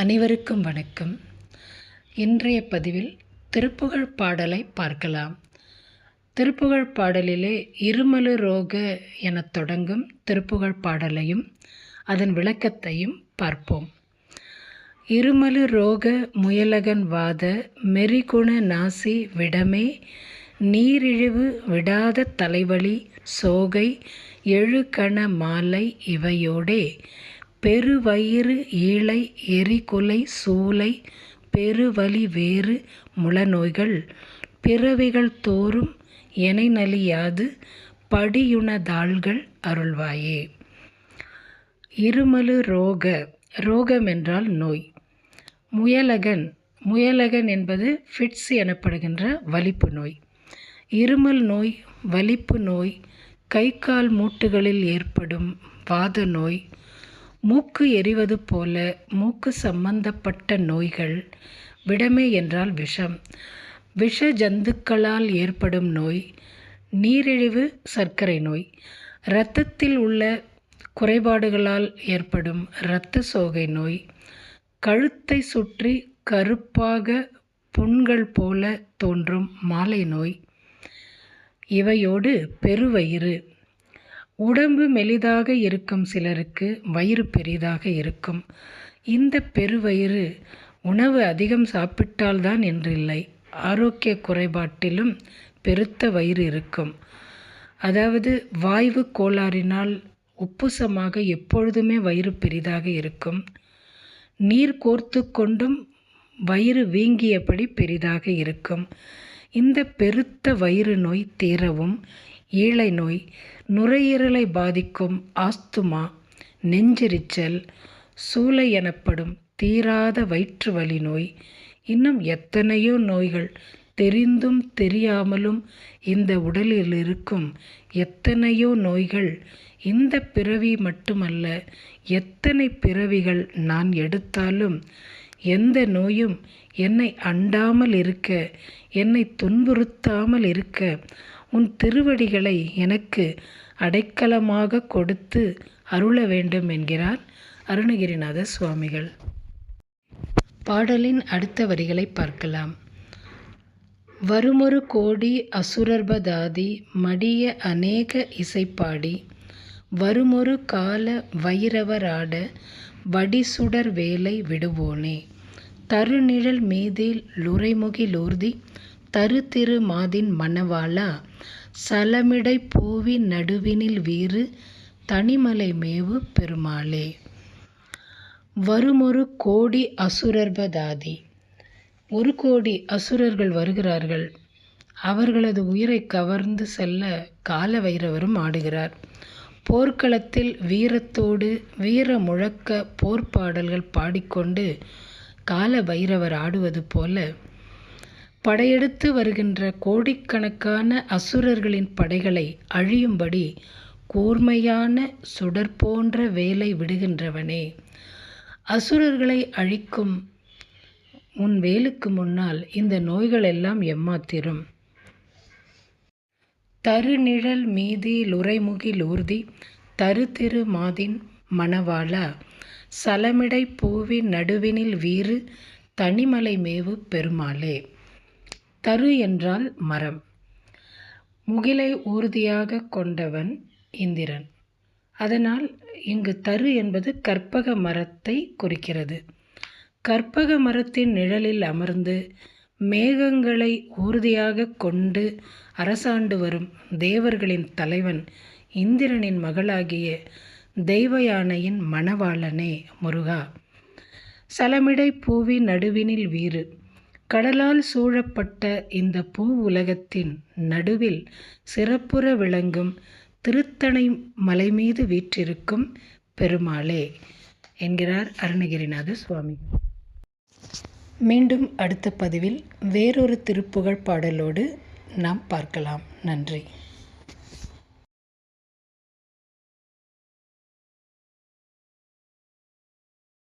அனைவருக்கும் வணக்கம். இன்றைய பதிவில் திருப்புகழ் பாடலை பார்க்கலாம். திருப்புகழ் பாடலிலே இருமலு ரோக எனத் தொடங்கும் திருப்புகழ் பாடலையும் அதன் விளக்கத்தையும் பார்ப்போம். இருமலு ரோக முயலகன் வாத மெரிகுண நாசி விடமே நீரிழிவு விடாத தலைவலி சோகை எழுகண மாலை இவையோடே பெருவயிறு ஈழை எரிகொலை சூலை பெருவலி வேறு முளநோய்கள். பிறவிகள் தோறும் எனை நலியாது படியுணதாள்கள் அருள்வாயே. இருமலு ரோக ரோகம் என்றால் நோய். முயலகன் முயலகன் என்பது ஃபிட்ஸ் எனப்படுகின்ற வலிப்பு நோய். இருமல் நோய் வலிப்பு நோய் கை கால் மூட்டுகளில் ஏற்படும் வாத நோய் மூக்கு எரிவது போல மூக்கு சம்பந்தப்பட்ட நோய்கள் விடமே என்றால் விஷம். விஷ ஜந்துக்களால் ஏற்படும் நோய் நீரிழிவு சர்க்கரை நோய். இரத்தத்தில் உள்ள குறைபாடுகளால் ஏற்படும் இரத்த சோகை நோய். கழுத்தை சுற்றி கருப்பாக புண்கள் போல தோன்றும் மாலை நோய். இவையோடு பெருவயிறு. உடம்பு மெலிதாக இருக்கும் சிலருக்கு வயிறு பெரிதாக இருக்கும். இந்த பெருவயிறு உணவு அதிகம் சாப்பிட்டால்தான் என்றில்லை. ஆரோக்கிய குறைபாட்டிலும் பெருத்த வயிறு இருக்கும். அதாவது வாய்வு கோளாறினால் உப்புசமாக எப்பொழுதுமே வயிறு பெரிதாக இருக்கும். நீர் கோர்த்து கொண்டும் வயிறு வீங்கியபடி பெரிதாக இருக்கும். இந்த பெருத்த வயிறு நோய் தீரவும் ஈழை நோய் நுரையீரலை பாதிக்கும் ஆஸ்துமா நெஞ்செரிச்சல் சூளை எனப்படும் தீராத வயிற்று வலி நோய். இன்னும் எத்தனையோ நோய்கள் தெரிந்தும் தெரியாமலும் இந்த உடலில் இருக்கும் எத்தனையோ நோய்கள் இந்த பிறவி மட்டுமல்ல எத்தனை பிறவிகள் நான் எடுத்தாலும் எந்த நோயும் என்னை அண்டாமல் இருக்க என்னை துன்புறுத்தாமல் இருக்க உன் திருவடிகளை எனக்கு அடைக்கலமாக கொடுத்து அருள வேண்டும் என்கிறார் அருணகிரிநாத சுவாமிகள். பாடலின் அடுத்த வரிகளை பார்க்கலாம். வருமொரு கோடி அசுரர்பதாதி மடிய அநேக இசைப்பாடி வருமொரு கால வைரவராட வடிசுடர் வேலை விடுவோனே. தருநிழல் மீதில் லுரைமுகிலூர்தி தரு திரு மாதின் மணவாளா சலமிடை பூவி நடுவினில் வீறு தனிமலை மேவு பெருமாளே. வருமொரு கோடி அசுரர்பதாதி ஒரு கோடி அசுரர்கள் வருகிறார்கள். அவர்களது உயிரை கவர்ந்து செல்ல கால வைரவரும் ஆடுகிறார். போர்க்களத்தில் வீரத்தோடு வீர முழக்க போர்ப்பாடல்கள் பாடிக்கொண்டு கால பைரவர் ஆடுவது போல படையெடுத்து வருகின்ற கோடிக்கணக்கான அசுரர்களின் படைகளை அழியும்படி கூர்மையான சுடர் போன்ற வேலை விடுகின்றவனே. அசுரர்களை அழிக்கும் உன் வேலுக்கு முன்னால் இந்த நோய்கள் எல்லாம் எம்மாத்திரும். தருநிழல் மீதி லுரைமுகில் ஊர்தி தரு திரு மாதின் மணவாளா சலமிடை பூவின் நடுவினில் வீறு தனிமலை மேவு பெருமாளே. தரு என்றால் மரம். முகிலை ஊர்தியாக கொண்டவன் இந்திரன். அதனால் இங்கு தரு என்பது கற்பக மரத்தை குறிக்கிறது. கற்பக மரத்தின் நிழலில் அமர்ந்து மேகங்களை ஊர்தியாக கொண்டு அரசாண்டு வரும் தேவர்களின் தலைவன் இந்திரனின் மகளாகிய தெய்வயானையின் மணவாளனே முருகா. சலமிடை பூவி நடுவினில் வீறு. கடலால் சூழப்பட்ட இந்த பூ உலகத்தின் நடுவில் சிறப்புற விளங்கும் திருத்தணை மலை மீது வீற்றிருக்கும் பெருமாளே என்கிறார் அருணகிரிநாத சுவாமி. மீண்டும் அடுத்த பதிவில் வேறொரு திருப்புகழ் பாடலோடு நாம் பார்க்கலாம். நன்றி.